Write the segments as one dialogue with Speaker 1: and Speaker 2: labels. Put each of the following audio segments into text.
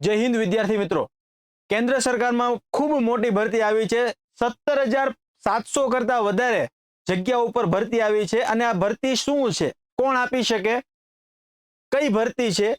Speaker 1: જય હિન્દ વિદ્યાર્થી મિત્રો. કેન્દ્ર સરકારમાં ખૂબ મોટી ભરતી આવી છે. સત્તર હજાર સાતસો કરતા વધારે જગ્યા ઉપર ભરતી આવી છે અને આ ભરતી શું છે? કોણ આપી શકે? કઈ ભરતી છે?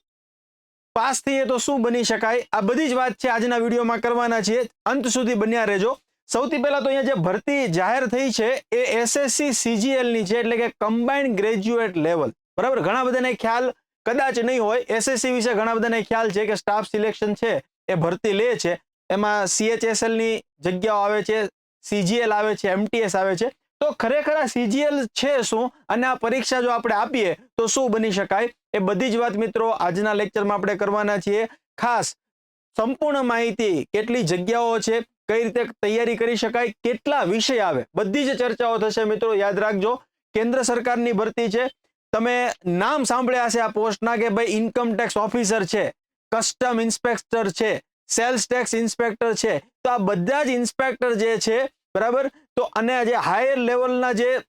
Speaker 1: પાસ થઈએ તો શું બની શકાય? આ બધી જ વાત છે આજના વિડીયોમાં કરવાના છીએ. અંત સુધી બન્યા રહેજો. સૌથી પહેલા તો અહીંયા જે ભરતી જાહેર થઈ છે એ એસએસસી સીજીએલની છે, એટલે કે કમ્બાઇન્ડ ગ્રેજ્યુએટ લેવલ બરાબર? ઘણા બધાને ખ્યાલ કદાચ નહીં હોય એસએસસી વિશે ઘણા બધાને ખ્યાલ છે કે સ્ટાફ સિલેક્શન છે, એ ભરતી લે છે. એમાં સીએચએસએલની જગ્યાઓ આવે છે સીજીએલ આવે છે એમટીએસ આવે છે. તો ખરેખર આ સીજીએલ છે શું? અને આ પરીક્ષા જો આપણે આપીએ, તો શું બની શકાય? એ બધી જ વાત મિત્રો આજના લેક્ચરમાં આપણે કરવાના છીએ. ખાસ સંપૂર્ણ માહિતી કેટલી જગ્યાઓ છે, કઈ રીતે તૈયારી કરી શકાય, કેટલા વિષય આવે, બધી જ ચર્ચાઓ થશે મિત્રો, યાદ રાખજો. કેન્દ્ર સરકારની ભરતી છે તમે નામ સાંભળ્યા હશે આ પોસ્ટના કે ભાઈ ઇન્કમ ટેક્સ ઓફિસર છે કસ્ટમ ઇન્સ્પેક્ટર છે સેલ્સ ટેક્સ ઇન્સ્પેક્ટર છે. તો આ બધા જ ઇન્સ્પેક્ટર જે છે, બરાબર? તો અને જે હાયર લેવલના જે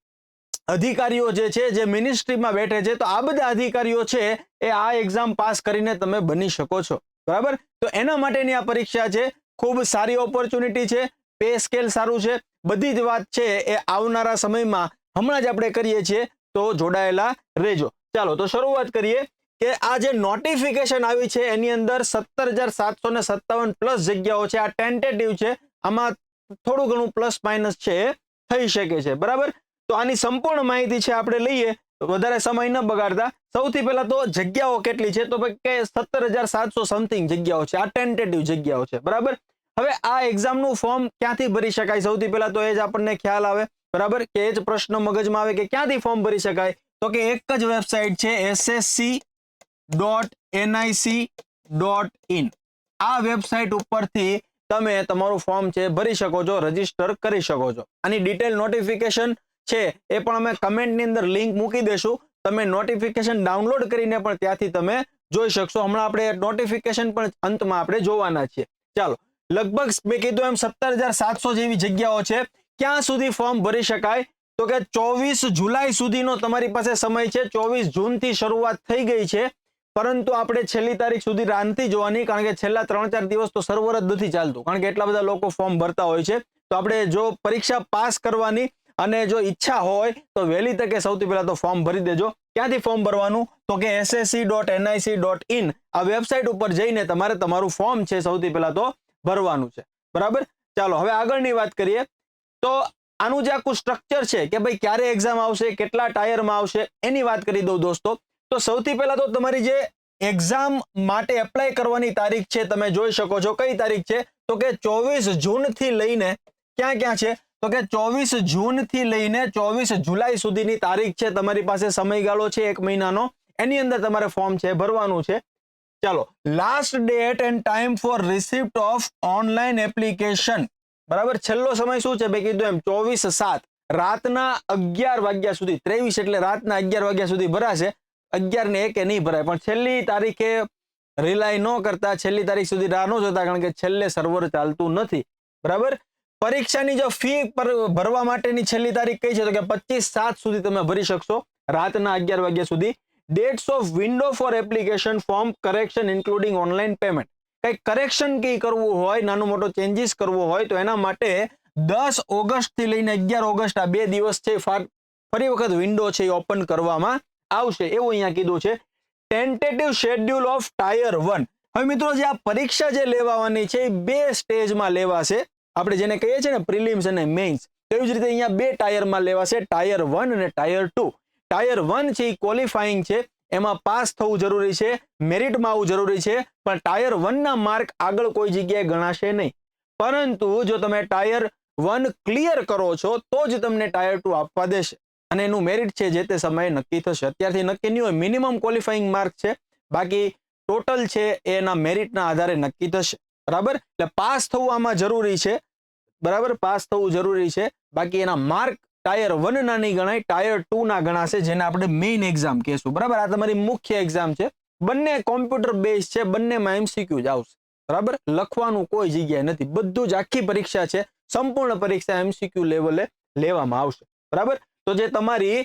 Speaker 1: અધિકારીઓ જે છે, જે મિનિસ્ટ્રીમાં બેઠે છે, તો આ બધા અધિકારીઓ છે, એ આ એક્ઝામ પાસ કરીને તમે બની શકો છો. બરાબર? તો એના માટેની આ પરીક્ષા છે. ખૂબ સારી ઓપોર્ચ્યુનિટી છે. પે સ્કેલ સારું છે. બધી જ વાત છે એ આવનારા સમયમાં હમણાં જ આપણે કરીએ છીએ. તો જોડાયેલા રહેજો. ચાલો, તો શરૂઆત કરીએ કે આ જે નોટિફિકેશન આવી છે, એની અંદર સત્તર હજાર સાતસો ને સત્તાવન પ્લસ જગ્યાઓ છે. આ ટેન્ટેટિવ છે. આમાં થોડું ઘણું પ્લસ માઇનસ છે થઈ શકે છે. બરાબર? તો આની સંપૂર્ણ માહિતી છે, આપણે લઈએ. વધારે સમય ન બગાડતા. સૌથી પહેલા તો જગ્યાઓ કેટલી છે? તો કે સત્તર હજાર સાતસો સમથિંગ જગ્યાઓ છે. આ ટેન્ટેટિવ જગ્યાઓ છે. બરાબર? હવે આ એક્ઝામનું ફોર્મ ક્યાંથી ભરી શકાય? સૌથી પહેલા તો એ જ આપણને ખ્યાલ આવે. બરાબર? કે એ જ પ્રશ્ન મગજમાં આવે કે ક્યાંથી ફોર્મ ભરી શકાય? તો કે એક જ વેબસાઇટ છે SSC dot NIC dot in આ વેબસાઇટ ઉપરથી તમે તમારું ફોર્મ છે, ભરી શકો છો રજિસ્ટર કરી શકો છો. આની ડિટેલ નોટિફિકેશન છે, એ પણ અમે કમેન્ટની અંદર લિંક મૂકી દેશું તમે નોટિફિકેશન ડાઉનલોડ કરીને પણ ત્યાંથી તમે જોઈ શકશો. હમણાં આપણે નોટિફિકેશન પણ અંતમાં આપણે જોવાના છીએ. ચાલો, લગભગ મેં કીધું એમ સત્તર હજાર સાતસો જેવી જગ્યાઓ છે. ક્યાં સુધી ફોર્મ ભરી શકાય? તો કે ચોવીસ જુલાઈ સુધીનો તમારી પાસે સમય છે. ચોવીસ જૂનથી શરૂઆત થઈ ગઈ છે. પરંતુ આપણે છેલ્લી તારીખ સુધી રાંધતી જોવાની, કારણ કે છેલ્લા ત્રણ ચાર દિવસ તો સર્વર જ નથી ચાલતું. કારણ કે એટલા બધા લોકો ફોર્મ ભરતા હોય છે. તો આપણે જો પરીક્ષા પાસ કરવાની અને જો ઈચ્છા હોય, તો વહેલી તકે સૌથી પહેલા તો ફોર્મ ભરી દેજો. ક્યાંથી ફોર્મ ભરવાનું? તો કે SSC dot NIC dot in આ વેબસાઇટ ઉપર જઈને તમારે તમારું ફોર્મ છે સૌથી પહેલા તો ભરવાનું છે. બરાબર? ચાલો, હવે આગળની વાત કરીએ. તો આનું જે આખું સ્ટ્રક્ચર છે કે ભાઈ ક્યારે એક્ઝામ આવશે, કેટલા ટાયરમાં આવશે, એની વાત કરી દઉં દોસ્તો. તો સૌથી પહેલા તો તમારી જે એક્ઝામ માટે એપ્લાય કરવાની તારીખ છે, તમે જોઈ શકો છો કઈ તારીખ છે? તો કે ચોવીસ જૂનથી લઈને, ક્યાં ક્યાં છે? તો કે ચોવીસ જૂનથી લઈને ચોવીસ જુલાઈ સુધીની તારીખ છે તમારી પાસે સમયગાળો છે એક મહિનાનો. એની અંદર તમારે ફોર્મ છે, ભરવાનું છે. ચાલો last date and time for receipt of online application બરાબર? છેલ્લો સમય શું છે? મેં કીધું એમ, ચોવીસ સાત. રાતના અગિયાર વાગ્યા સુધી, ત્રેવીસ એટલે રાતના અગિયાર વાગ્યા સુધી ભરાશે. અગિયાર ને એકે નહીં ભરાય. પણ છેલ્લી તારીખે રિલાય ન કરતા, છેલ્લી તારીખ સુધી રાહ ન જોતા, કારણ કે છેલ્લે સર્વર ચાલતું નથી. બરાબર? પરીક્ષાની જો ફી ભરવા માટેની છેલ્લી તારીખ કઈ છે? તો કે પચીસ સાત સુધી તમે ભરી શકશો, રાતના અગિયાર વાગ્યા સુધી. Dates of window for application form correction including online payment કંઈક કરેક્શન કઈ કરવું હોય, નાનો મોટો ચેન્જીસ કરવો હોય, તો એના માટે દસ ઓગસ્ટથી લઈને અગિયાર ઓગસ્ટ આ બે દિવસ છે ફરી વખત વિન્ડો છે એ ઓપન કરવામાં આવશે. એવું અહીંયા કીધું છે. Tentative schedule of tier one હવે મિત્રો, જે આ પરીક્ષા જે લેવાની છે, એ બે સ્ટેજમાં લેવાશે. આપણે જેને કહીએ છીએ ને પ્રિલિમ્સ અને મેઇન્સ તેવી જ રીતે અહીંયા બે ટાયરમાં લેવાશે. ટાયર વન અને ટાયર ટુ ટાયર વન છે એ ક્વોલિફાઈંગ છે. એમાં પાસ થવું જરૂરી છે મેરિટમાં આવવું જરૂરી છે, પણ ટાયર વનના માર્ક આગળ કોઈ જગ્યાએ ગણાશે નહીં. પરંતુ જો તમે ટાયર વન ક્લિયર કરો છો, તો જ તમને ટાયર ટુ આપવા દેશે. અને એનું મેરિટ છે જે તે સમયે નક્કી થશે. અત્યારથી નક્કી નહીં હોય મિનિમમ ક્વોલિફાઇંગ માર્ક છે. બાકી ટોટલ છે એના મેરિટના આધારે નક્કી થશે. બરાબર? એટલે પાસ થવું આમાં જરૂરી છે. બરાબર? પાસ થવું જરૂરી છે. બાકી એના માર્ક ટાયર વન ના નહીં ગણાય ટાયર ટુ ના ગણાશે, જેને આપણે મેઇન એક્ઝામ કહેશું. બરાબર? આ તમારી મુખ્ય એક્ઝામ છે. બંને કોમ્પ્યુટર બેઝ છે, બંનેમાં એમસીક્યુ જ આવશે. બરાબર? લખવાનું કોઈ જગ્યાએ નથી. બધું જ આખી પરીક્ષા છે. સંપૂર્ણ પરીક્ષા એમસીક્યુ લેવલે લેવામાં આવશે. બરાબર? તો જે તમારી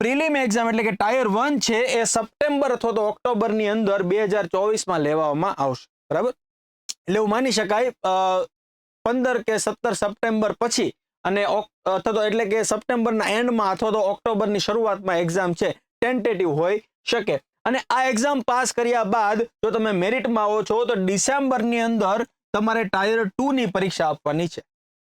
Speaker 1: પ્રિલિમ એક્ઝામ એટલે કે ટાયર વન છે, એ સપ્ટેમ્બર અથવા તો ઓક્ટોબરની અંદર બે હજાર ચોવીસમાં લેવામાં આવશે. બરાબર? એટલે એવું માની શકાય પંદર કે સત્તર સપ્ટેમ્બર પછી અને અથવા તો એટલે કે સપ્ટેમ્બરના એન્ડમાં અથવા તો ઓક્ટોબરની શરૂઆતમાં એક્ઝામ છે ટેન્ટેટિવ હોઈ શકે. અને આ એક્ઝામ પાસ કર્યા બાદ જો તમે મેરિટમાં આવો છો, તો ડિસેમ્બરની અંદર તમારે ટાયર ટુ ની પરીક્ષા આપવાની છે.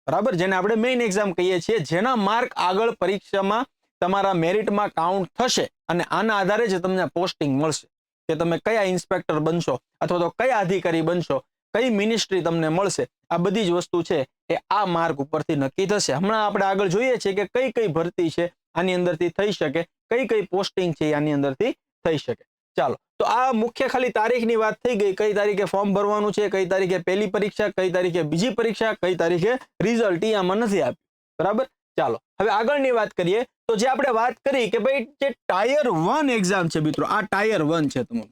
Speaker 1: બરાબર? જેને આપણે મેઇન એક્ઝામ કહીએ છીએ, જેના માર્ક આગળ પરીક્ષામાં તમારા મેરિટમાં કાઉન્ટ થશે અને આના આધારે જ તમને પોસ્ટિંગ મળશે. કે તમે કયા ઇન્સ્પેક્ટર બનશો અથવા તો કયા અધિકારી બનશો કઈ મિનિસ્ટ્રી તમને મળશે? આ બધી જ વસ્તુ છે એ આ માર્ગ ઉપરથી નક્કી થશે. હમણાં આપણે આગળ જોઈએ છીએ કે કઈ કઈ ભરતી છે આની અંદરથી થઈ શકે, કઈ કઈ પોસ્ટિંગ છે આની અંદરથી થઈ શકે. ચાલો, તો આ મુખ્ય ખાલી તારીખની વાત થઈ ગઈ. કઈ તારીખે ફોર્મ ભરવાનું છે, કઈ તારીખે પહેલી પરીક્ષા, કઈ તારીખે બીજી પરીક્ષા, કઈ તારીખે રિઝલ્ટ એ આમાં નથી આપ્યું. બરાબર? ચાલો, હવે આગળની વાત કરીએ. તો જે આપણે વાત કરી કે ભાઈ જે ટાયર વન એક્ઝામ છે મિત્રો, આ ટાયર વન છે તમારું.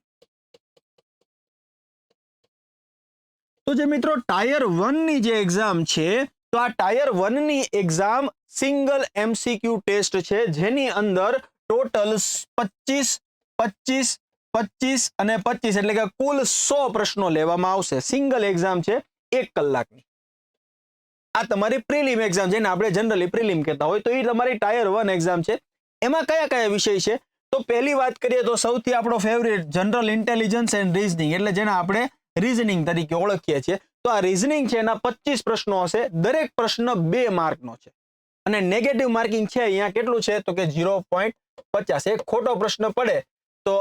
Speaker 1: તો જે મિત્રો ટાયર વનની જે એક્ઝામ છે, તો આ ટાયર વનની એક્ઝામ સિંગલ એમસીક્યુ ટેસ્ટ છે, જેની અંદર ટોટલ પચીસ પચીસ પચીસ અને પચીસ એટલે કે કુલ સો પ્રશ્નો લેવામાં આવશે. સિંગલ એક્ઝામ છે, એક કલાકની. આ તમારી પ્રિલિમ એક્ઝામ જેને આપણે જનરલી પ્રિલિમ કહેતા હોય, તો એ તમારી ટાયર વન એક્ઝામ છે. એમાં કયા કયા વિષય છે? તો પહેલી વાત કરીએ તો સૌથી આપણો favourite general intelligence and reasoning એટલે જેને આપણે રીઝનિંગ તરીકે ઓળખીએ છીએ, તો આ રીઝનિંગ છે એના પચીસ પ્રશ્નો હશે. દરેક પ્રશ્ન બે માર્કનો છે. અને નેગેટિવ માર્કિંગ છે અહીંયા કેટલું છે? તો કે ઝીરો પોઈન્ટ પચાસ. એક ખોટો પ્રશ્ન પડે તો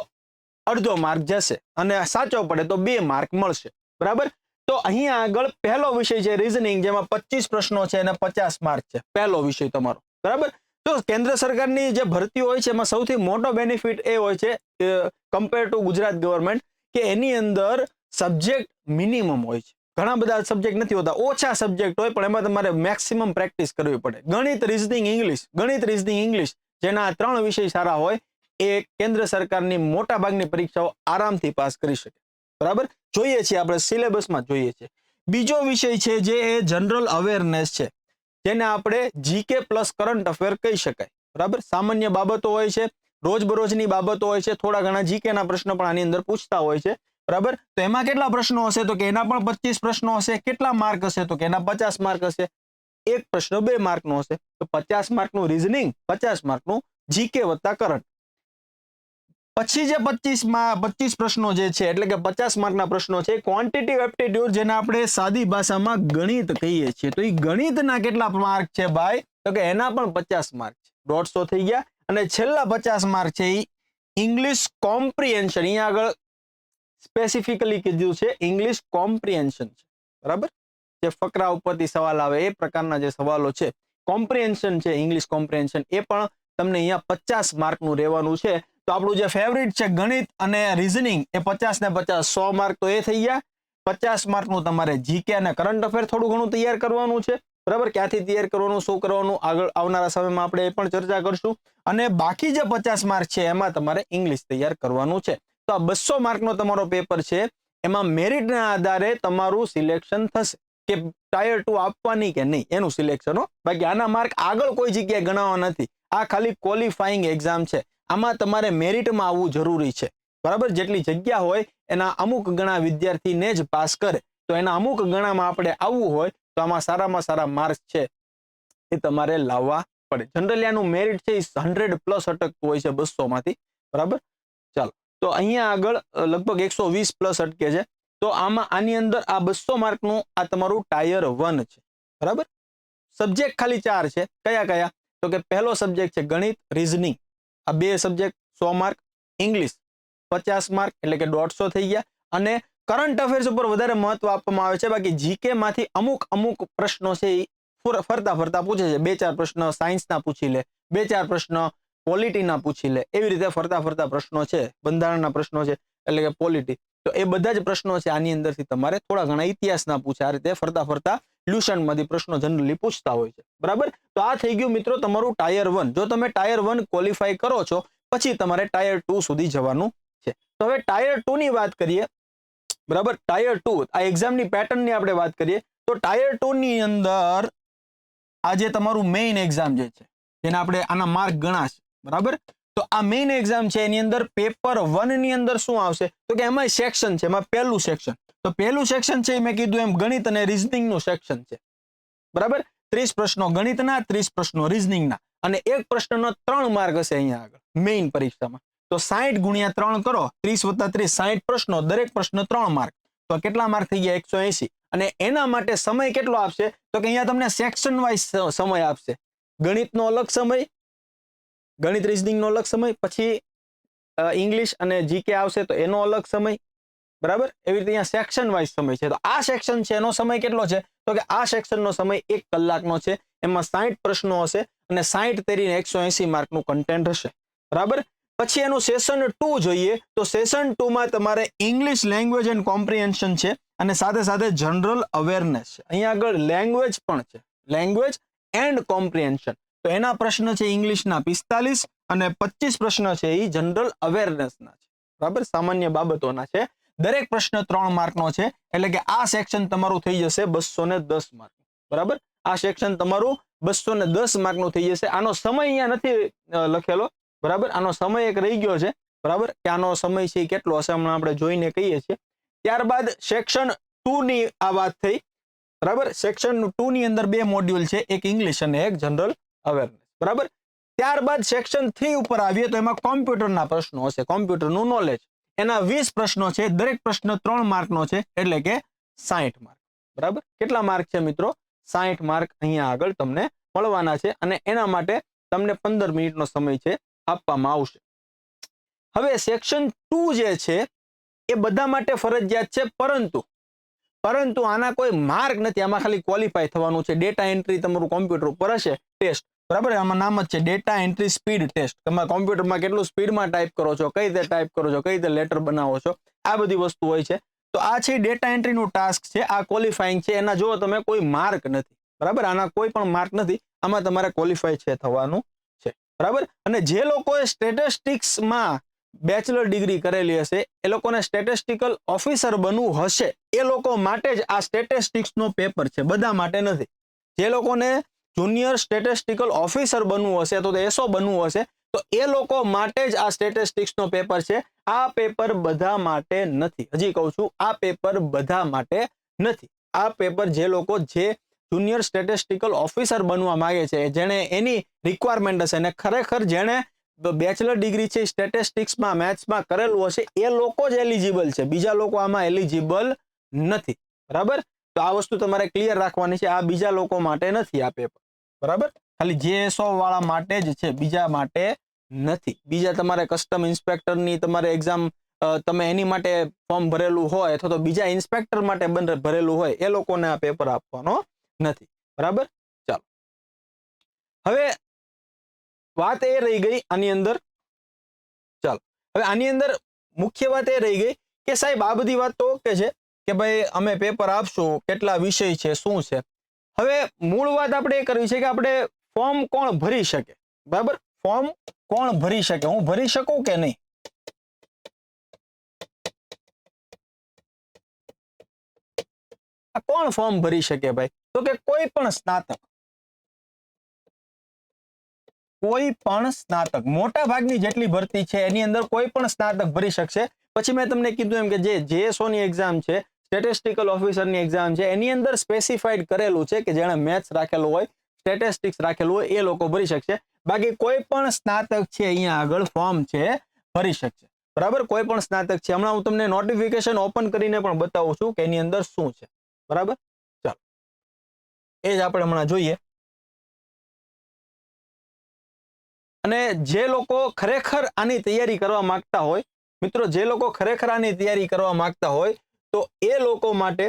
Speaker 1: અડધો માર્ક જશે અને સાચો પડે તો બે માર્ક મળશે. બરાબર? તો અહીંયા આગળ પહેલો વિષય છે રીઝનિંગ જેમાં પચીસ પ્રશ્નો છે અને પચાસ માર્ક છે. પહેલો વિષય તમારો. બરાબર? તો કેન્દ્ર સરકારની જે ભરતી હોય છે, એમાં સૌથી મોટો બેનિફિટ એ હોય છે કમ્પેર ટુ ગુજરાત ગવર્મેન્ટ કે એની અંદર સબ્જેક્ટ મિનિમમ હોય છે. ઘણા બધા સબ્જેક્ટ નથી હોતા, ઓછા સબ્જેક્ટ હોય, પણ એમાં તમારે મેક્સિમમ પ્રેક્ટિસ કરવી પડે. ગણિત રીઝનિંગ ઇંગ્લિશ ગણિત રીઝનિંગ ઇંગ્લિશ જેના ત્રણ વિષય સારા હોય, એ કેન્દ્ર સરકારની મોટા ભાગની પરીક્ષાઓ આરામથી પાસ કરી શકે. બરાબર? જોઈએ છીએ આપણે સિલેબસમાં, જોઈએ છીએ. બીજો વિષય છે જે એ જનરલ અવેરનેસ છે, જેને આપણે જીકે પ્લસ કરંટ અફેર કહી શકાય. બરાબર? સામાન્ય બાબતો હોય છે, રોજબરોજની બાબતો હોય છે, થોડા ઘણા જીકેના પ્રશ્નો પણ આની અંદર પૂછતા હોય છે. બરાબર? તો એમાં કેટલા પ્રશ્નો હશે? તો કે એના પણ પચીસ પ્રશ્નો હશે. કેટલા માર્ક હશે? તો કે એના પચાસ માર્ક હશે. એક પ્રશ્ન બે માર્કનો હશે. તો પચાસ માર્કનું રીઝનિંગ પચાસ માર્કનું જીકે વત્તા કરંટ. પછી જે પચીસ પચીસ પ્રશ્નો જે છે, એટલે કે પચાસ માર્કના પ્રશ્નો છે ક્વોન્ટિટી એપ્ટિટ્યુડ જેને આપણે સાદી ભાષામાં ગણિત કહીએ છીએ. તો એ ગણિતના કેટલા માર્ક છે ભાઈ? તો કે એના પણ પચાસ માર્ક છે. દોઢસો થઈ ગયા. અને છેલ્લા પચાસ માર્ક છે એ ઇંગ્લિશ કોમ્પ્રિહેન્શન અહીંયા આગળ સ્પેસિફિકલી કીધું છે ઇંગ્લિશ કોમ્પ્રિહેન્શન છે. બરાબર? જે ફકરા ઉપરથી સવાલ આવે, એ પ્રકારના જે સવાલો છે કોમ્પ્રિહેન્શન છે ઇંગ્લિશ કોમ્પ્રિહેન્શન એ પણ તમને અહીંયા પચાસ માર્કનું રહેવાનું છે. તો આપણું જે ફેવરિટ છે ગણિત અને રીઝનિંગ એ પચાસ ને પચાસ, સો માર્ક તો એ થઈ ગયા. પચાસ માર્કનું તમારે જીકે અને કરંટ અફેર થોડું ઘણું તૈયાર કરવાનું છે. બરાબર? ક્યાંથી તૈયાર કરવાનું, શું કરવાનું? આગળ આવનારા સમયમાં આપણે એ પણ ચર્ચા કરશું. અને બાકી જે પચાસ માર્ક છે, એમાં તમારે ઇંગ્લિશ તૈયાર કરવાનું છે. તો આ બસો માર્કનો તમારો પેપર છે. એમાં મેરિટના આધારે તમારું સિલેક્શન થશે કે ટાયર ટુ આપવાની કે નહીં, એનું સિલેક્શન હો. બાકી આના માર્ક આગળ કોઈ જગ્યાએ ગણાવવા નથી. આ ખાલી ક્વોલિફાઈંગ એક્ઝામ છે. આમાં તમારે મેરિટમાં આવવું જરૂરી છે. બરાબર? જેટલી જગ્યા હોય, એના અમુક ગણા વિદ્યાર્થીને જ પાસ કરે. તો એના અમુક ગણામાં આપણે આવવું હોય, તો આમાં સારામાં સારા માર્ક્સ છે એ તમારે લાવવા પડે. જનરલી આનું મેરિટ છે એ હંડ્રેડ પ્લસ અટકતું હોય છે બસો માંથી બરાબર? ચાલો. તો અહીંયા આગળ લગભગ એકસો વીસ પ્લસ અટકે છે. તો આમાં, આની અંદર આ બસો માર્કનું આ તમારું ટાયર વન છે. બરાબર? સબ્જેક્ટ ખાલી ચાર છે. કયા કયા? તો કે પહેલો સબ્જેક્ટ છે ગણિત રીઝનિંગ આ બે સબ્જેક્ટ સો માર્ક. ઇંગ્લિશ પચાસ માર્ક, એટલે કે દોઢસો થઈ ગયા. અને કરંટ અફેર્સ ઉપર વધારે મહત્વ આપવામાં આવે છે. બાકી જીકે માંથી અમુક અમુક પ્રશ્નો છે એ ફરતા ફરતા પૂછે છે. બે, ચાર પ્રશ્ન સાયન્સના પૂછી લે. બે, ચાર પ્રશ્ન પોલિટીના પૂછી લે. એવી રીતે ફરતા ફરતા પ્રશ્નો છે, બંધારણના પ્રશ્નો છે, એટલે કે પોલિટી તો એ બધા જ પ્રશ્નો છે આની અંદરથી તમારે થોડા ઘણા ઇતિહાસના પૂછે. આ રીતે ફરતા ફરતા લ્યુશનમાંથી પ્રશ્નો જનરલી પૂછતા હોય છે. બરાબર? તો આ થઈ ગયું મિત્રો તમારું ટાયર વન જો તમે ટાયર વન ક્વોલિફાય કરો છો, પછી તમારે ટાયર ટુ સુધી જવાનું છે. તો હવે ટાયર ટુ ની વાત કરીએ. બરાબર? ટાયર ટુ આ એક્ઝામની પેટર્નની આપણે વાત કરીએ. તો ટાયર ટુ ની અંદર આ જે તમારું મેઇન એક્ઝામ જે છે, જેને આપણે આના માર્ક ગણાશે. બરાબર? તો આ મેઇન એક્ઝામ છે, એની અંદર પેપર વનની અંદર શું આવશે? તો કે એમાં સેક્શન છે, એમાં પહેલું સેક્શન તો પહેલું સેક્શન છે મેં કીધું એમ ગણિત અને રિઝનિંગનું સેક્શન છે. બરાબર? ત્રીસ પ્રશ્નો ગણિતના, ત્રીસ પ્રશ્નો રિઝનિંગના અને એક પ્રશ્નનો ત્રણ માર્ક હશે અહીંયા આગળ મેઇન પરીક્ષામાં. તો સાહીઠ ગુણ્યા ત્રણ કરો, ત્રીસ વત્તા ત્રીસ સાહીઠ પ્રશ્નો, દરેક પ્રશ્ન ત્રણ માર્ક. તો કેટલા માર્ક થઈ ગયા? એકસો એસી અને એના માટે સમય કેટલો આપશે? તો કે અહીંયા તમને સેક્શન વાઇઝ સમય આપશે. ગણિતનો અલગ સમય ગણિત રિઝનિંગનો અલગ સમય, પછી ઇંગ્લિશ અને જીકે આવશે તો એનો અલગ સમય, બરાબર? એવી રીતે અહીંયા સેક્શન વાઇઝ સમય છે. તો આ સેક્શન છે, એનો સમય કેટલો છે? તો કે આ સેક્શનનો સમય એક કલાકનો છે. એમાં સાહીઠ પ્રશ્નો હશે અને સાહીઠ તેરીને એકસો એસી માર્કનું કન્ટેન્ટ હશે. બરાબર? પછી એનું સેશન ટુ જોઈએ, તો સેશન ટુમાં તમારે ઇંગ્લિશ લેંગ્વેજ એન્ડ કોમ્પ્રિહેન્શન છે અને સાથે સાથે જનરલ અવેરનેસ છે. અહીંયા આગળ લેંગ્વેજ પણ છે. લેંગ્વેજ એન્ડ કોમ્પ્રિહેન્શન તો એના પ્રશ્ન છે ઇંગ્લિશના પિસ્તાલીસ અને પચીસ પ્રશ્ન છે એ જનરલ અવેરનેસના છે. બરાબર? સામાન્ય બાબતોના છે. દરેક પ્રશ્ન ત્રણ માર્કનો છે. એટલે કે આ સેક્શન તમારું થઈ જશે બસો ને દસ માર્ક. બરાબર? આ સેક્શન તમારું બસો ને દસ માર્કનું થઈ જશે. આનો સમય અહીંયા નથી લખેલો. બરાબર? આનો સમય એક રહી ગયો છે. બરાબર? કે આનો સમય છે કેટલો હશે? હમણાં આપણે જોઈને કહીએ છીએ. ત્યારબાદ સેક્શન ટુ ની આ વાત થઈ. બરાબર? સેક્શન ટુ ની અંદર બે મોડ્યુલ છે. એક ઇંગ્લિશ અને એક જનરલ. અવેરનેસ બરાબર? ત્યારબાદ સેક્શન થ્રી ઉપર આવીએ તો એમાં કોમ્પ્યુટરના પ્રશ્નો હશે. કોમ્પ્યુટરનું નોલેજ એના વીસ પ્રશ્નો છે. દરેક પ્રશ્ન ત્રણ માર્કનો છે. એટલે કે સાહીઠ માર્ક. બરાબર? કેટલા માર્ક છે મિત્રો? સાહીઠ માર્ક અહીંયા આગળ તમને મળવાના છે અને એના માટે તમને પંદર મિનિટનો સમય છે આપવામાં આવશે. હવે સેક્શન ટુ જે છે, એ બધા માટે ફરજિયાત છે પરંતુ પરંતુ આના કોઈ માર્ક નથી. આમાં ખાલી ક્વોલિફાય થવાનું છે. ડેટા એન્ટ્રી તમારું કોમ્પ્યુટર ઉપર હશે. ટેસ્ટ બરાબર આમાં નામ જ છે ડેટા એન્ટ્રી સ્પીડ ટેસ્ટ તમે કોમ્પ્યુટરમાં કેટલું સ્પીડમાં ટાઈપ કરો છો, કઈ રીતે ટાઈપ કરો છો, કઈ રીતે લેટર બનાવો છો, આ બધી વસ્તુ હોય છે. તો આ છે ડેટા એન્ટ્રીનું ટાસ્ક છે, આ ક્વોલિફાઈંગ છે. એના જો તમે કોઈ માર્ક નથી. બરાબર? આના કોઈ પણ માર્ક નથી. આમાં તમારે ક્વોલિફાય છે થવાનું છે. બરાબર? અને જે લોકોએ સ્ટેટિસ્ટિક્સમાં બેચલર ડિગ્રી કરેલી હશે, એ લોકોને સ્ટેટિસ્ટિકલ ઓફિસર બનવું હશે. એ લોકો માટે જ આ સ્ટેટિસ્ટિક્સનો પેપર છે. બધા માટે નથી. જે લોકોને જુનિયર સ્ટેટિસ્ટિકલ ઓફિસર બનવું હશે, તો એસો બનવું હશે. તો એ લોકો માટે જ આ સ્ટેટિસ્ટિક્સનો પેપર છે. આ પેપર બધા માટે નથી. હજી કહું છું, આ પેપર બધા માટે નથી. આ પેપર જે લોકો જે જુનિયર સ્ટેટિસ્ટિકલ ઓફિસર બનવા માંગે છે, જેણે એની રિક્વાયરમેન્ટ હશે અને ખરેખર જેણે બેચલર ડિગ્રી છે સ્ટેટિસ્ટિક્સમાં મેથ્સમાં કરેલું હશે, એ લોકો જ એલિજિબલ છે. બીજા લોકો આમાં એલિજિબલ નથી. બરાબર? તો આ વસ્તુ તમારે ક્લિયર રાખવાની છે. આ બીજા લોકો માટે નથી આ પેપર બરાબર? ખાલી જેએસઓ વાળા માટે જ છે, બીજા માટે નથી. બીજા તમારે કસ્ટમ ઇન્સ્પેક્ટરની તમારે એક્ઝામ તમે એની માટે ફોર્મ ભરેલું હોય અથવા તો બીજા ઇન્સ્પેક્ટર માટે ભરેલું હોય, એ લોકોને આ પેપર આપવાનો નથી. બરાબર? ચાલો. હવે વાત એ રહી ગઈ આની અંદર. ચાલો. હવે આની અંદર મુખ્ય વાત એ રહી ગઈ કે સાહેબ આ બધી વાત તો ઓકે છે કે ભાઈ અમે પેપર આપશું, કેટલા વિષય છે, શું છે? હવે મૂળ વાત આપણે એ કરવી છે કે આપણે ફોર્મ કોણ ભરી શકે? બરાબર? ફોર્મ કોણ ભરી શકે? હું ભરી શકું કે નહીં? આ કોણ ફોર્મ ભરી શકે ભાઈ? તો કે કોઈ પણ સ્નાતક. કોઈ પણ સ્નાતક. મોટા ભાગની જેટલી ભરતી છે, એની અંદર કોઈ પણ સ્નાતક ભરી શકશે. પછી મેં તમને કીધું એમ કે જે જેએસઓ ની એક્ઝામ છે સ્ટેટિસ્ટિકલ ઓફિસરની એક્ઝામ છે. એની અંદર સ્પેસિફાઈડ કરેલું છે કે જેણે મેથ્સ રાખેલું હોય સ્ટેટિસ્ટિક્સ રાખેલું હોય, એ લોકો ભરી શકશે. બાકી કોઈ પણ સ્નાતક છે અહીંયા આગળ ફોર્મ છે, ભરી શકશે. બરાબર? કોઈ પણ સ્નાતક છે. હમણાં હું તમને નોટિફિકેશન ઓપન કરીને પણ બતાવું છું કે એની અંદર શું છે. બરાબર? ચાલો. એ જ આપણે હમણાં જોઈએ. અને જે લોકો ખરેખર આની તૈયારી કરવા માંગતા હોય, મિત્રો, જે લોકો ખરેખર આની તૈયારી કરવા માંગતા હોય તો એ લોકો માટે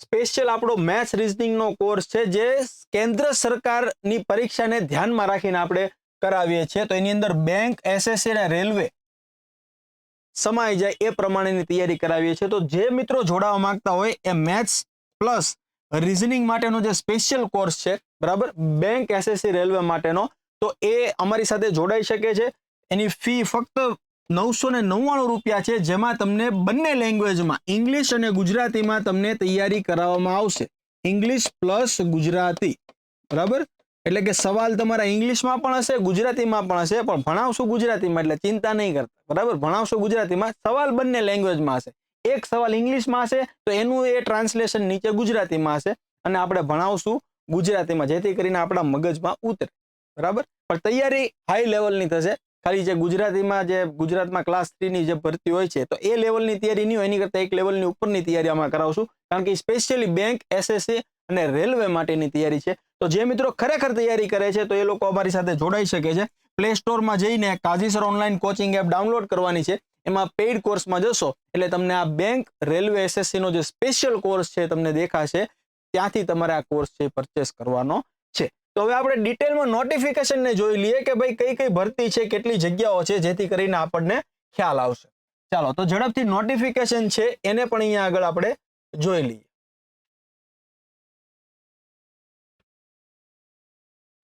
Speaker 1: સ્પેશિયલ આપણો મેથ્સ રિઝનિંગનો કોર્સ છે જે કેન્દ્ર સરકારની પરીક્ષાને ધ્યાનમાં રાખીને આપણે કરાવીએ છીએ. તો એની અંદર બેંક એસએસસી અને રેલવે સમાઈ જાય એ પ્રમાણેની તૈયારી કરાવીએ છીએ. તો જે મિત્રો જોડાવા માંગતા હોય એ મેથ્સ પ્લસ રિઝનિંગ માટેનો જે સ્પેશિયલ કોર્સ છે, બરાબર? બેંક એસએસસી રેલવે માટેનો. તો એ અમારી સાથે જોડાઈ શકે છે. એની ફી ફક્ત નવસો ને નવ્વાણું રૂપિયા છે, જેમાં તમને બંને લેંગ્વેજમાં ઇંગ્લિશ અને ગુજરાતીમાં તમને તૈયારી કરાવવામાં આવશે. English plus Gujarati. બરાબર? એટલે કે સવાલ તમારા ઇંગ્લિશમાં પણ હશે, ગુજરાતીમાં પણ હશે, પણ ભણાવશું ગુજરાતીમાં એટલે ચિંતા નહીં કરતા. બરાબર? ભણાવશું ગુજરાતીમાં, સવાલ બંને લેંગ્વેજમાં હશે. એક સવાલ ઇંગ્લિશમાં હશે, તો એનું એ ટ્રાન્સલેશન નીચે ગુજરાતીમાં હશે અને આપણે ભણાવશું ગુજરાતીમાં, જેથી કરીને આપણા મગજમાં ઉતરે. બરાબર? પણ તૈયારી હાઈ લેવલની થશે. ખાલી જે ગુજરાતીમાં જે ગુજરાતમાં ક્લાસ થ્રીની જે ભરતી હોય છે, તો એ લેવલની તૈયારી નહીં હોય, એની કરતાં એક લેવલની ઉપરની તૈયારી આમાં કરાવશું. કારણ કે સ્પેશિયલી બેંક એસએસસી અને રેલવે માટેની તૈયારી છે. તો જે મિત્રો ખરેખર તૈયારી કરે છે, તો એ લોકો અમારી સાથે જોડાઈ શકે છે. પ્લે સ્ટોરમાં જઈને Kaji sir online coaching app download કરવાની છે. એમાં પેઇડ કોર્સમાં જશો, એટલે તમને આ બેંક રેલવે એસએસસી નો જે સ્પેશિયલ કોર્સ છે તમને દેખાશે. ત્યાંથી તમારે આ કોર્સ છે પરચેસ કરવાનો છે. તો હવે આપણે ડિટેલમાં નોટિફિકેશનને જોઈ લઈએ કે ભાઈ કઈ કઈ ભરતી છે, કેટલી જગ્યાઓ છે, જેથી કરીને આપણને ખ્યાલ આવશે. ચાલો, તો ઝડપથી નોટિફિકેશન છે, એને પણ અહીંયા આગળ આપણે જોઈ લઈએ.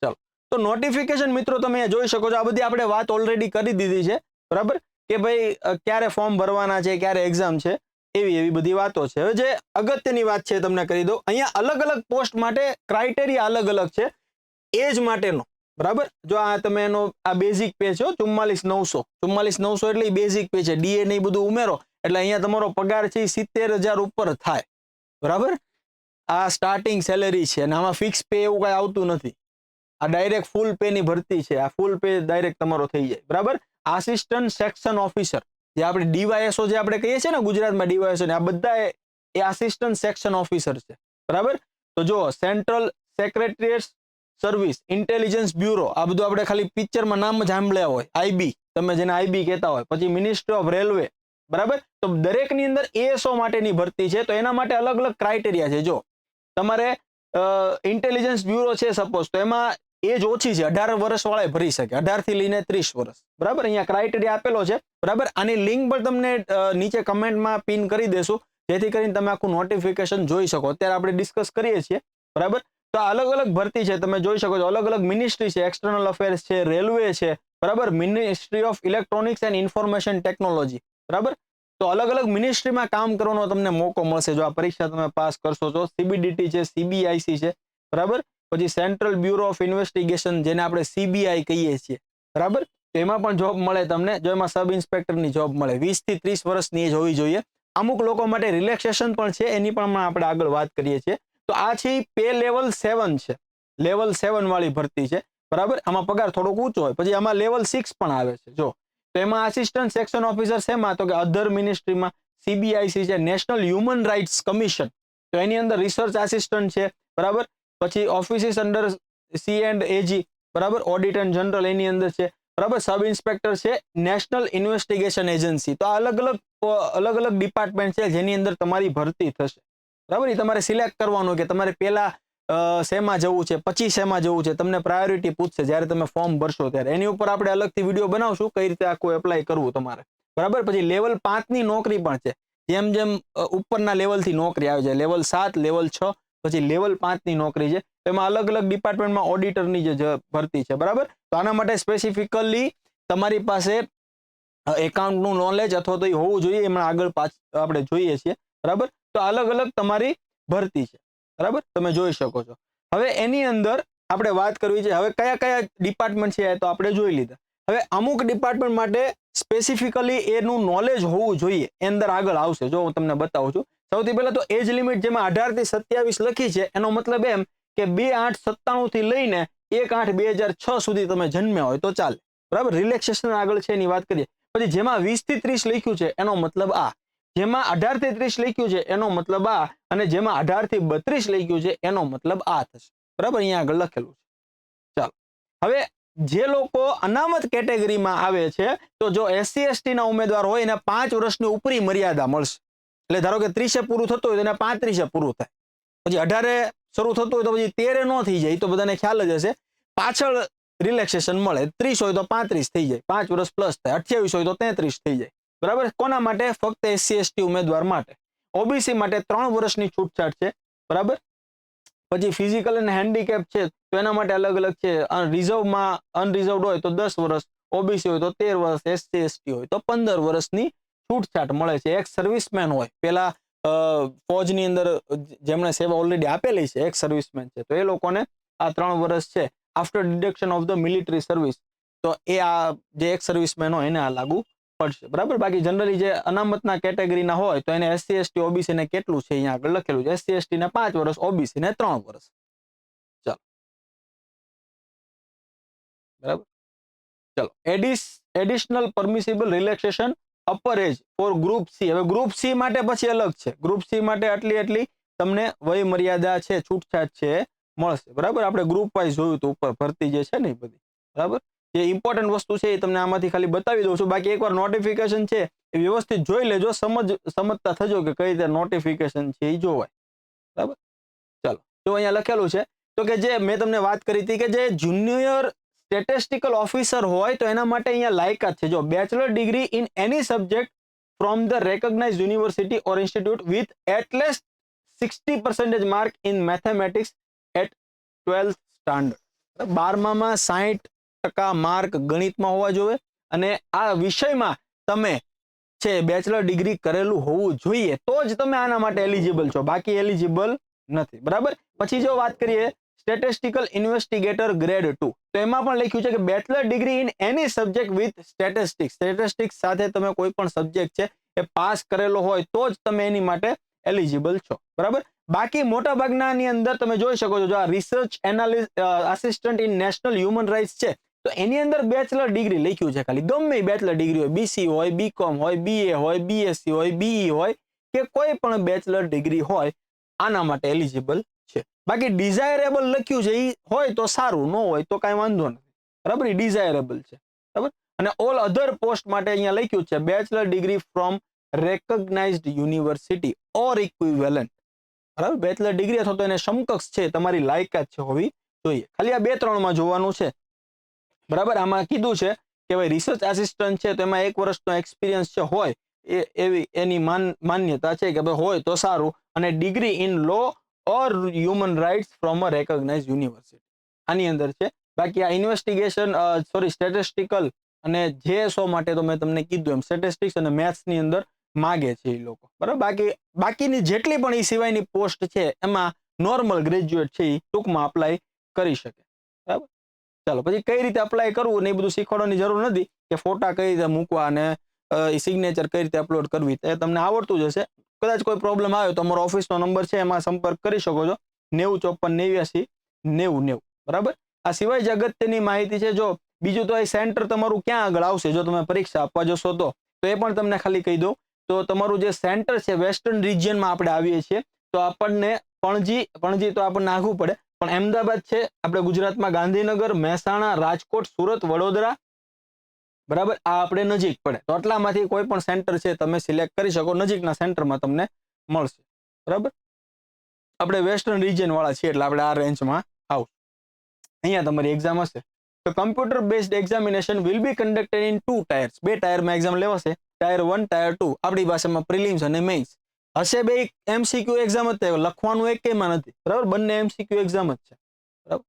Speaker 1: ચાલો, તો નોટિફિકેશન મિત્રો તમે જોઈ શકો છો. આ બધી આપણે વાત ઓલરેડી કરી દીધી છે, બરાબર? કે ભાઈ ક્યારે ફોર્મ ભરવાના છે, ક્યારે એક્ઝામ છે, એવી એવી બધી વાતો છે. હવે જે અગત્યની વાત છે તમને કરી દઉં. અહીંયા અલગ અલગ પોસ્ટ માટે ક્રાઇટેરિયા અલગ અલગ છે. એજ માટેનો. બરાબર? જો આ તમે એનો, આ બેઝિક પે છે ચુમ્માલીસ નવસો. ચુમ્માલીસ નવસો એટલે બેઝિક પે છે. ડીએ ને બધું ઉમેરો. એટલે અહીંયા તમારો પગાર છે સિત્તેર હજાર ઉપર થાય. બરાબર? આ સ્ટાર્ટિંગ સેલેરી છે અને આમાં ફિક્સ પે એવું કઈ આવતું નથી. આ ડાયરેક્ટ ફૂલ પે ની ભરતી છે. આ ફૂલ પે ડાયરેક્ટ તમારો થઈ જાય. બરાબર? આસિસ્ટન્ટ સેક્શન ઓફિસર જે આપણે ડીવાયએસઓ જે આપણે કહીએ છીએ ને ગુજરાતમાં ડીવાયએસઓ ને, આ બધા એ- એ આસિસ્ટન્ટ સેક્શન ઓફિસર છે. બરાબર? તો જો central secretariat service intelligence bureau આ બધું આપણે ખાલી પિક્ચરમાં નામ જ સાંભળ્યા હોય. આઈબી તમે જેને આઈબી કહેતા હોય. પછી મિનિસ્ટ્રી ઓફ રેલવે બરાબર? તો દરેકની અંદર એએસઓ માટેની ભરતી છે. તો એના માટે અલગ અલગ ક્રાઇટેરિયા છે. જો તમારે ઇન્ટેલિજન્સ બ્યુરો છે સપોઝ તો એમાં એજ ઓછી છે. અઢાર વર્ષ વાળા ભરી શકે. અઢારથી લઈને ત્રીસ વર્ષ. બરાબર? અહીંયા ક્રાઇટેરિયા આપેલો છે. બરાબર? આની લિંક પણ તમને નીચે કમેન્ટમાં પિન કરી દેશું. જેથી કરીને તમે આખું નોટિફિકેશન જોઈ શકો. અત્યારે આપણે ડિસ્કસ કરીએ છીએ. બરાબર? તો અલગ અલગ ભરતી છે, તમે જોઈ શકો છો. અલગ અલગ મિનિસ્ટ્રી છે એક્સટર્નલ અફેર્સ છે રેલવે છે, બરાબર? Ministry of electronics and information technology બરાબર? તો અલગ અલગ મિનિસ્ટ્રીમાં કામ કરવાનો તમને મોકો મળશે. જો આ પરીક્ષા તમે પાસ કરશો તો સીબીડીટી છે સીબીઆઈસી છે, બરાબર? પછી સેન્ટ્રલ બ્યુરો ઓફ ઇન્વેસ્ટિગેશન જેને આપણે સીબીઆઈ કહીએ છીએ, બરાબર? એમાં પણ જોબ મળે તમને. જો એમાં સબ ઇન્સ્પેક્ટરની જોબ મળે. વીસથી ત્રીસ વર્ષની એજ હોવી જોઈએ. અમુક લોકો માટે રિલેક્સેશન પણ છે, એની પણ આપણે આગળ વાત કરીએ છીએ. તો આ છે પે લેવલ સેવન છે. લેવલ સેવન વાળી ભરતી છે. બરાબર? આમાં પગાર થોડોક ઊંચો હોય. પછી આમાં લેવલ સિક્સ પણ આવે છે. જો. તો એમાં આસિસ્ટન્ટ સેક્શન ઓફિસર શેમાં તો કે અધર મિનિસ્ટ્રીમાં સીબીઆઈસી છે નેશનલ હ્યુમન રાઇટ્સ કમિશન તો એની અંદર રિસર્ચ આસિસ્ટન્ટ છે. બરાબર? પછી offices under C and AG બરાબર? ઓડિટર જનરલ એની અંદર છે. બરાબર? સબ ઇન્સ્પેક્ટર છે. નેશનલ ઇન્વેસ્ટિગેશન એજન્સી તો આ અલગ અલગ અલગ અલગ ડિપાર્ટમેન્ટ છે જેની અંદર તમારી ભરતી થશે. બરાબર? એ તમારે સિલેક્ટ કરવાનું કે તમારે પહેલા શેમાં જવું છે, પછી શેમાં જવું છે, તમને પ્રાયોરિટી પૂછશે જ્યારે તમે ફોર્મ ભરશો ત્યારે. એની ઉપર આપણે અલગથી વીડિયો બનાવશું કઈ રીતે આખું એપ્લાય કરવું તમારે. બરાબર? પછી લેવલ પાંચની નોકરી પણ છે. જેમ જેમ ઉપરના લેવલથી નોકરી આવે છે લેવલ સાત લેવલ છ, પછી લેવલ પાંચની નોકરી છે. એમાં અલગ અલગ ડિપાર્ટમેન્ટમાં ઓડિટરની જે ભરતી છે. બરાબર? તો આના માટે સ્પેસિફિકલી તમારી પાસે એકાઉન્ટનું નોલેજ અથવા તો એ હોવું જોઈએ. એમાં આગળ પાછ, આપણે જોઈએ છીએ. બરાબર? તો અલગ અલગ તમારી ભરતી છે. બરાબર? તમે જોઈ શકો છો. હવે એની અંદર આપણે વાત કરવી છે, હવે કયા કયા ડિપાર્ટમેન્ટ છે તો આપણે જોઈ લીધા. હવે અમુક ડિપાર્ટમેન્ટ માટે સ્પેસિફિકલી એનું નોલેજ હોવું જોઈએ. એ અંદર આગળ આવશે. જો હું તમને બતાવું છું. સૌથી પહેલા તો એજ લિમિટ જેમાં અઢારથી સત્યાવીસ લખી છે, એનો મતલબ એમ કે બે આઠ સત્તાણું થી લઈને એક આઠ બે હજાર છ સુધી તમે જન્મ્યા હોય તો ચાલે. બરાબર? રિલેક્સેશન આગળ છે એની વાત કરીએ. પછી જેમાં વીસથી ત્રીસ લખ્યું છે, એનો મતલબ આ. જેમાં અઢારથી ત્રીસ લખ્યું છે, એનો મતલબ આ, અને જેમાં અઢારથી બત્રીસ લખ્યું છે, એનો મતલબ આ થશે. બરાબર? અહીંયા આગળ લખેલું છે. ચાલો. હવે જે લોકો અનામત કેટેગરીમાં આવે છે, તો જો એસસી, એસટી ના ઉમેદવાર હોય, એને પાંચ વર્ષની ઉપરી મર્યાદા મળશે. એટલે ધારો કે ત્રીસે પૂરું થતું હોય, તો એને પાંત્રીસે પૂરું થાય. પછી અઢારે શરૂ થતું હોય, તો પછી તેરે ન થઈ જાય. તો બધાને ખ્યાલ જ હશે. પાછળ રિલેક્સેશન મળે. ત્રીસ હોય તો પાંત્રીસ થઈ જાય. પાંચ વર્ષ પ્લસ થાય. અઠ્યાવીસ હોય તો તેત્રીસ થઈ જાય. બરાબર? કોના માટે? ફક્ત એસસી એસટી ઉમેદવાર માટે. ઓબીસી માટે ત્રણ વર્ષની છૂટછાટ છે. બરાબર? પછી ફિઝિકલ અને હેન્ડીકેપ છે, તો એના માટે અલગ અલગ છે. રિઝર્વમાં અનરિઝર્વડ હોય તો દસ વર્ષ ઓબીસી હોય તો તેર વર્ષ એસસી એસટી હોય તો પંદર વર્ષની છૂટછાટ મળે છે. એક સર્વિસમેન હોય. પેલા ફૌજની અંદર જેમણે સેવા ઓલરેડી આપેલી છે, એક સર્વિસમેન છે. તો એ લોકોને આ ત્રણ વર્ષ છે. After deduction of the military service તો એ આ જે એક સર્વિસમેન હોય એને આ લાગુ પડશે. બરાબર? બાકી જનરલી જે અનામતના કેટેગરીના હોય, તો એને એસસી એસટી ઓબીસી ને કેટલું છે અહીંયા આગળ લખેલું છે? એસસી એસટી ને પાંચ વર્ષ ઓબીસી ને ત્રણ વર્ષ. ચાલો. બરાબર? ચલો. Aedes additional permissible relaxation upper age for group C હવે ગ્રુપ સી માટે પછી અલગ છે. ગ્રુપ સી માટે આટલી આટલી તમને વય મર્યાદા છે, છૂટછાટ છે, મળશે. બરાબર? આપણે ગ્રુપ વાઇઝ જોયું હતું ઉપર ભરતી જે છે ને બધી. બરાબર? જે ઇમ્પોર્ટન્ટ વસ્તુ છે એ તમને આમાંથી ખાલી બતાવી દઉં છું. બાકી એકવાર નોટિફિકેશન છે એ વ્યવસ્થિત જોઈ લેજો. સમજ, સમજતા થજો કે કઈ રીતે નોટિફિકેશન છે એ જોવાય. બરાબર? ચાલો. જો અહીંયા લખેલું છે, તો કે જે મેં તમને વાત કરી હતી કે જે જુનિયર સ્ટેટિસ્ટિકલ ઓફિસર હોય તો એના માટે અહીંયા લાયકાત છે. જો bachelor degree in any subject from the recognise university or institute with at least sixty percentage mark in mathematics at twelfth standard બારમામાં સાહીઠ ટકા માર્ક ગણિતમાં હોવા જોઈએ અને આ વિષયમાં તમે છે બેચલર ડિગ્રી કરેલું હોવું જોઈએ તો જ તમે આના માટે એલિજિબલ છો. બાકી એલિજિબલ નથી. બરાબર? પછી જો વાત કરીએ સ્ટેટિસ્ટિકલ ઇન્વેસ્ટિગેટર ગ્રેડ ટુ. તો એમાં પણ લખ્યું છે કે bachelor degree in any subject with statistics. Statistics સાથે તમે કોઈ પણ સબ્જેક્ટ છે એ પાસ કરેલો હોય તો જ તમે એની માટે એલિજિબલ છો. બરાબર? બાકી મોટા ભાગનાની અંદર તમે જોઈ શકો છો જો આ research analysis assistant in national human rights છે તો એની અંદર બેચલર ડિગ્રી લખ્યું છે ખાલી. ગમે બેચલર ડિગ્રી હોય બીસી હોય બીકોમ હોય બીએ હોય બીએસસી હોય બીઈ હોય, કે કોઈ પણ બેચલર ડિગ્રી હોય, આના માટે એલિજિબલ છે. બાકી ડિઝાયરેબલ લખ્યું છે એ હોય તો સારું, ન હોય તો કાંઈ વાંધો નથી. બરાબર? એ ડિઝાયરેબલ છે. બરાબર? અને ઓલ અધર પોસ્ટ માટે અહીંયા લખ્યું છે bachelor degree from recognized university or equivalent બરાબર? બેચલર ડિગ્રી અથવા તો એને સમકક્ષ છે, તમારી લાયકાત છે હોવી જોઈએ. ખાલી આ બે ત્રણમાં જોવાનું છે. બરાબર? આમાં કીધું છે કે ભાઈ રિસર્ચ આસિસ્ટન્ટ છે તો એમાં એક વર્ષનો એક્સપિરિયન્સ છે, હોય. એ, એવી, એની માન, માન્યતા છે કે ભાઈ હોય તો સારું. અને degree in law or human rights from a recognise university આની અંદર છે. બાકી આ ઇન્વેસ્ટિગેશન સોરી સ્ટેટિસ્ટિકલ અને જે સો માટે તો મેં તમને કીધું એમ સ્ટેટિસ્ટિક્સ અને મેથ્સની અંદર માગે છે એ લોકો. બરાબર? બાકી, બાકીની જેટલી પણ એ સિવાયની પોસ્ટ છે, એમાં નોર્મલ ગ્રેજ્યુએટ છે એ ટૂંકમાં અપ્લાય કરી શકે. ચાલો, પછી કઈ રીતે અપ્લાય કરવું ને એ બધું શીખવાડવાની જરૂર નથી કે ફોટા કઈ રીતે મૂકવા અને સિગ્નેચર કઈ રીતે અપલોડ કરવી એ તમને આવડતું જ હશે. કદાચ કોઈ પ્રોબ્લેમ આવે તો અમારો ઓફિસનો નંબર છે, એમાં સંપર્ક કરી શકો છો. નેવું ચોપન નેવ્યાસી નેવું નેવું, બરાબર? આ સિવાય જે અગત્યની માહિતી છે, જો બીજું તો એ સેન્ટર તમારું ક્યાં આગળ આવશે? જો તમે પરીક્ષા આપવા જશો તો તો એ પણ તમને ખાલી કહી દઉં. તો તમારું જે સેન્ટર છે વેસ્ટર્ન રિજિયનમાં આપણે આવીએ છીએ, તો આપણને પણજી પણજી તો આપણને આઘું પડે પણ અમદાવાદ છે, આપણે ગુજરાતમાં ગાંધીનગર, મહેસાણા, રાજકોટ, સુરત, વડોદરા, બરાબર? આ આપણે નજીક પડે. તો આટલામાંથી કોઈ પણ સેન્ટર છે, તમે સિલેક્ટ કરી શકો. નજીકના સેન્ટરમાં તમને મળશે. બરાબર? આપણે વેસ્ટર્ન રિજિયન વાળા છીએ એટલે આપણે આ રેન્જમાં આવશું અહીંયા તમારી એક્ઝામ હશે. તો computer based examination will be conducted in two tiers બે ટાયરમાં એક્ઝામ લેવાશે. ટાયર વન ટાયર ટુ આપણી ભાષામાં પ્રિલિમ્સ અને મેઇન્સ હશે બે એમસીક્યુ એક્ઝામ જ થાય, લખવાનું એક કેમાં નથી. બરાબર? બંને એમસીક્યુ એક્ઝામ જ છે. બરાબર?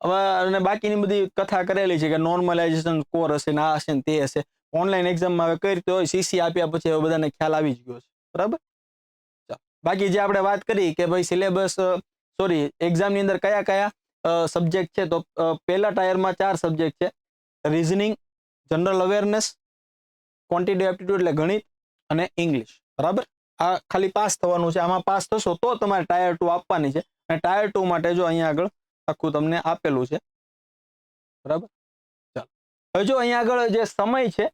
Speaker 1: હવે અને બાકીની બધી કથા કરેલી છે કે નોર્મલાઇઝેશન કોર હશે ને આ હશે ને તે હશે. ઓનલાઈન એક્ઝામમાં હવે કઈ રીતે હોય સીસી આપ્યા પછી હવે બધાને ખ્યાલ આવી જ ગયો છે. બરાબર? બાકી જે આપણે વાત કરી કે ભાઈ સિલેબસ સોરી એક્ઝામની અંદર કયા કયા સબ્જેક્ટ છે, તો પહેલા ટાયરમાં ચાર સબ્જેક્ટ છે. Reasoning general awareness quantity aptitude એટલે ગણિત અને ઇંગ્લિશ બરાબર? આ ખાલી પાસ થવાનું છે. આમાં પાસ થશો તો તમારે ટાયર ટુ આપવાની છે. અને ટાયર ટુ માટે જો અહીંયા આગળ આખું તમને આપેલું છે. બરાબર? ચાલો. હવે જો અહીંયા આગળ જે સમય છે,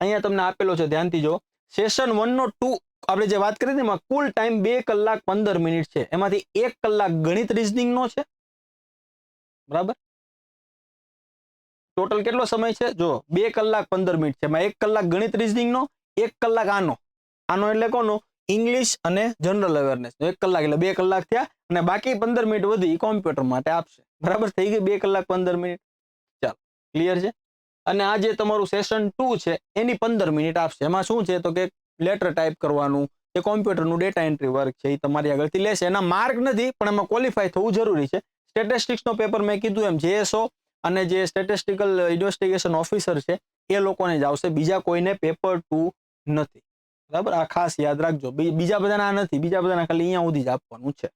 Speaker 1: અહીંયા તમને આપેલો છે. ધ્યાનથી જો સેશન વન નો ટુ આપણે જે વાત કરી હતી એમાં કુલ ટાઈમ બે કલાક પંદર મિનિટ છે. એમાંથી એક કલાક ગણિત રિઝનિંગ નો છે. બરાબર? ટોટલ કેટલો સમય છે? જો બે કલાક પંદર મિનિટ છે. એમાં એક કલાક ગણિત રિઝનિંગ નો એક કલાક આનો. આનો એટલે કોનો? ઇંગ્લિશ અને જનરલ અવેરનેસ એક કલાક એટલે બે કલાક થયા અને બાકી પંદર મિનિટ વધી કોમ્પ્યુટર માટે આપશે. બરાબર? થઈ ગઈ બે કલાક પંદર મિનિટ. ચાલો ક્લિયર છે? અને આ જે તમારું સેશન ટુ છે, એની પંદર મિનિટ આપશે. એમાં શું છે? તો કે લેટર ટાઈપ કરવાનું એ કોમ્પ્યુટરનું ડેટા એન્ટ્રી વર્ક છે એ તમારી આગળથી લેશે. એના માર્ક નથી, પણ એમાં ક્વોલિફાય થવું જરૂરી છે. સ્ટેટિસ્ટિક્સનો પેપર મેં કીધું એમ જેએસઓ અને જે સ્ટેટિસ્ટિકલ ઇન્વેસ્ટિગેશન ઓફિસર છે, એ લોકોને જ આવશે. બીજા કોઈને પેપર ટુ નથી. બરાબર? આ ખાસ યાદ રાખજો. બીજા બધાના આ નથી. બીજા બધાના ખાલી અહીંયા સુધી જ આપવાનું છે.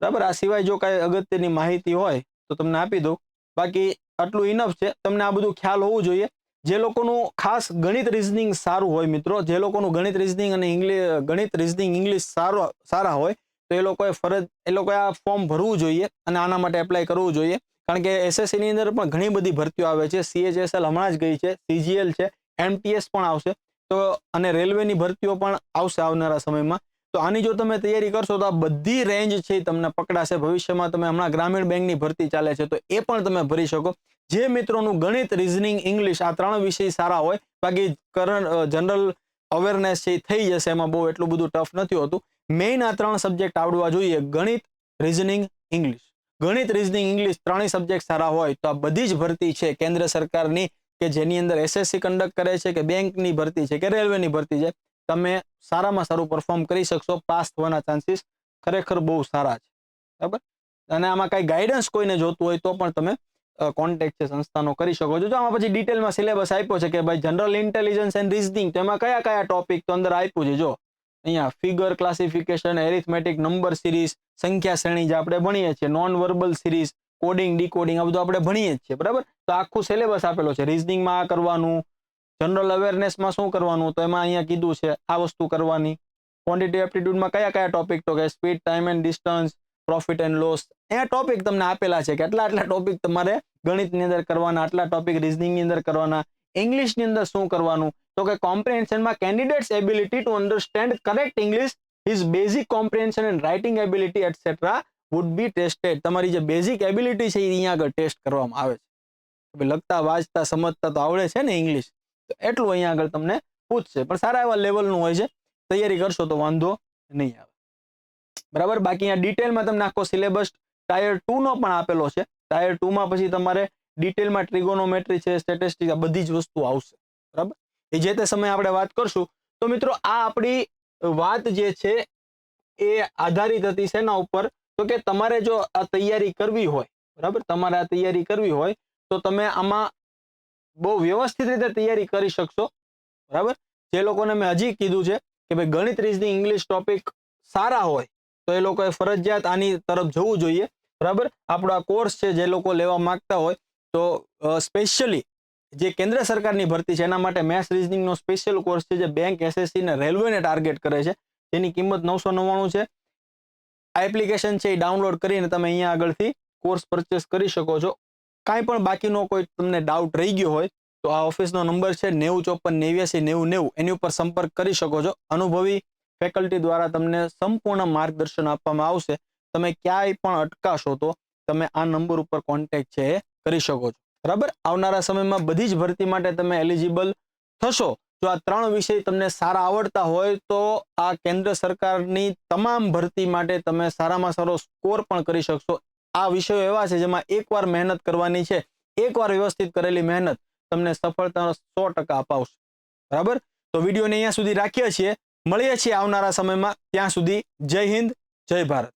Speaker 1: બરાબર? આ સિવાય જો કાંઈ અગત્યની માહિતી હોય, તો તમને આપી દઉં. બાકી આટલું ઇનફ છે. તમને આ બધું ખ્યાલ હોવું જોઈએ. જે લોકોનું ખાસ ગણિત રિઝનિંગ સારું હોય મિત્રો, જે લોકોનું ગણિત રિઝનિંગ અને ઇંગ્લિશ ગણિત રિઝનિંગ ઇંગ્લિશ સારો, સારા હોય, તો એ લોકોએ ફરજ, એ લોકોએ આ ફોર્મ ભરવું જોઈએ અને આના માટે એપ્લાય કરવું જોઈએ. કારણ કે એસએસસી ની અંદર પણ ઘણી બધી ભરતીઓ આવે છે. સીએચએસએલ હમણાં જ ગઈ છે. સીજીએલ છે. એમટીએસ પણ આવશે. તો અને રેલવેની ભરતીઓ પણ આવશે આવનારા સમયમાં. તો આની જો તમે તૈયારી કરશો તો આ બધી રેન્જ છે તમને પકડાશે. ભવિષ્યમાં તમે હમણાં ગ્રામીણ બેંકની ભરતી ચાલે છે તો એ પણ તમે ભરી શકો. જે મિત્રોનું ગણિત રિઝનિંગ ઇંગ્લિશ આ ત્રણ વિષય સારા હોય, બાકી કરંટ જનરલ અવેરનેસ છે થઈ જશે. એમાં બહુ એટલું બધું ટફ નથી હોતું. મેઇન આ ત્રણ સબ્જેક્ટ આવડવા જોઈએ. ગણિત રિઝનિંગ ઇંગ્લિશ ગણિત રિઝનિંગ ઇંગ્લિશ ત્રણેય સબ્જેક્ટ સારા હોય તો આ બધી જ ભરતી છે કેન્દ્ર સરકારની કે જેની અંદર એસએસસી કન્ડક્ટ કરે છે કે બેંકની ભરતી છે કે રેલવેની ભરતી છે, તમે સારામાં સારું પરફોર્મ કરી શકશો પાસ થવાના ચાન્સીસ ખરેખર બહુ સારા છે. બરાબર? અને આમાં કાંઈ ગાઈડન્સ કોઈને જોતું હોય તો પણ તમે કોન્ટેક્ટ છે સંસ્થાનો કરી શકો છો. જો આમાં પછી ડિટેલમાં સિલેબસ આપ્યો છે કે ભાઈ જનરલ ઇન્ટેલિજન્સ એન્ડ રિઝનિંગ તો એમાં કયા કયા ટોપિક તો અંદર આપ્યું છે? જો, અહીંયા figure classification arithmetic number series સંખ્યા શ્રેણી જે આપણે ભણીએ છીએ non verbal series coding decoding આ બધું આપણે ભણીએ જ છીએ. બરાબર? તો આખું સિલેબસ આપેલો છે. રિઝનિંગમાં આ કરવાનું જનરલ અવેરનેસમાં શું કરવાનું, તો એમાં અહીંયા કીધું છે આ વસ્તુ કરવાની. ક્વોન્ટિટી એપ્ટિટ્યુડમાં કયા કયા ટોપિક તો કે speed time and distance profit and loss અહીંયા ટોપિક તમને આપેલા છે કે આટલા આટલા ટોપિક તમારે ગણિતની અંદર કરવાના, આટલા ટોપિક રિઝનિંગની અંદર કરવાના ઇંગ્લિશની અંદર શું કરવાનું? તો કે કોમ્પ્રિહેન્શનમાં candidates ability to understand correct English his basic comprehension and writing ability etcetera would be tested તમારી જે બેઝિક એબિલિટી છે એ અહીંયા આગળ ટેસ્ટ કરવામાં આવે છે. લખતા, વાંચતા, સમજતા તો આવડે છે ને ઇંગ્લિશ તો એટલું અહીંયા આગળ તમને પૂછશે. પણ સારા એવા લેવલનું હોય છે. તૈયારી કરશો તો વાંધો નહીં આવે. બરાબર? બાકી અહીંયા ડિટેલમાં તમને આખો સિલેબસ ટાયર ટુ નો પણ આપેલો છે. ટાયર ટુ માં પછી તમારે ડિટેલમાં ટ્રિગોનોમેટ્રી છે સ્ટેટિસ્ટિક આ બધી જ વસ્તુ આવશે. બરાબર? એ જે તે સમયે આપણે વાત કરશું. તો મિત્રો, આ આપણી વાત જે છે એ આધારિત હતી શેના ઉપર? તો કે તમારે જો આ તૈયારી કરવી હોય, બરાબર? તમારે આ તૈયારી કરવી હોય તો તમે આમાં બહુ વ્યવસ્થિત રીતે તૈયારી કરી શકશો. બરાબર? જે લોકોને મેં હજી કીધું છે કે ભાઈ ગણિત રીતની ઇંગ્લિશ ટોપિક સારા હોય, તો એ લોકોએ ફરજિયાત આની તરફ જવું જોઈએ. બરાબર? આપણો આ કોર્સ છે જે લોકો લેવા માંગતા હોય, તો સ્પેશિયલી જે કેન્દ્ર સરકારની ભરતી છે, એના માટે મેથ્સ રિઝનિંગનો સ્પેશિયલ કોર્સ છે જે બેંક એસએસસી ને રેલવેને ટાર્ગેટ કરે છે. જેની કિંમત નવસો નવ્વાણું છે. આ એપ્લિકેશન છે એ ડાઉનલોડ કરીને તમે અહીંયા આગળથી કોર્સ પરચેસ કરી શકો છો. કાંઈ પણ બાકીનો કોઈ તમને ડાઉટ રહી ગયો હોય, તો આ ઓફિસનો નંબર છે નેવું ચોપન નેવ્યાસી નેવું નેવું. એની ઉપર સંપર્ક કરી શકો છો. અનુભવી ફેકલ્ટી દ્વારા તમને સંપૂર્ણ માર્ગદર્શન આપવામાં આવશે. તમે ક્યાંય પણ અટકાશો તો તમે આ નંબર ઉપર કોન્ટેક્ટ છે એ કરી શકો છો. બરાબર? આવનારા સમયમાં બધી જ ભરતી માટે તમે એલિજિબલ થશો. જો આ ત્રણ વિષય તમને સારા આવડતા હોય, તો આ કેન્દ્ર સરકારની તમામ ભરતી માટે તમે સારામાં સારો સ્કોર પણ કરી શકશો. આ વિષયો એવા છે જેમાં એકવાર મહેનત કરવાની છે, એકવાર વ્યવસ્થિત કરેલી મહેનત તમને સફળતા સો ટકા અપાવશે. બરાબર? તો વિડીયોને અહીંયા સુધી રાખીએ છીએ. મળીએ છીએ આવનારા સમયમાં. ત્યાં સુધી જય હિન્દ, જય ભારત.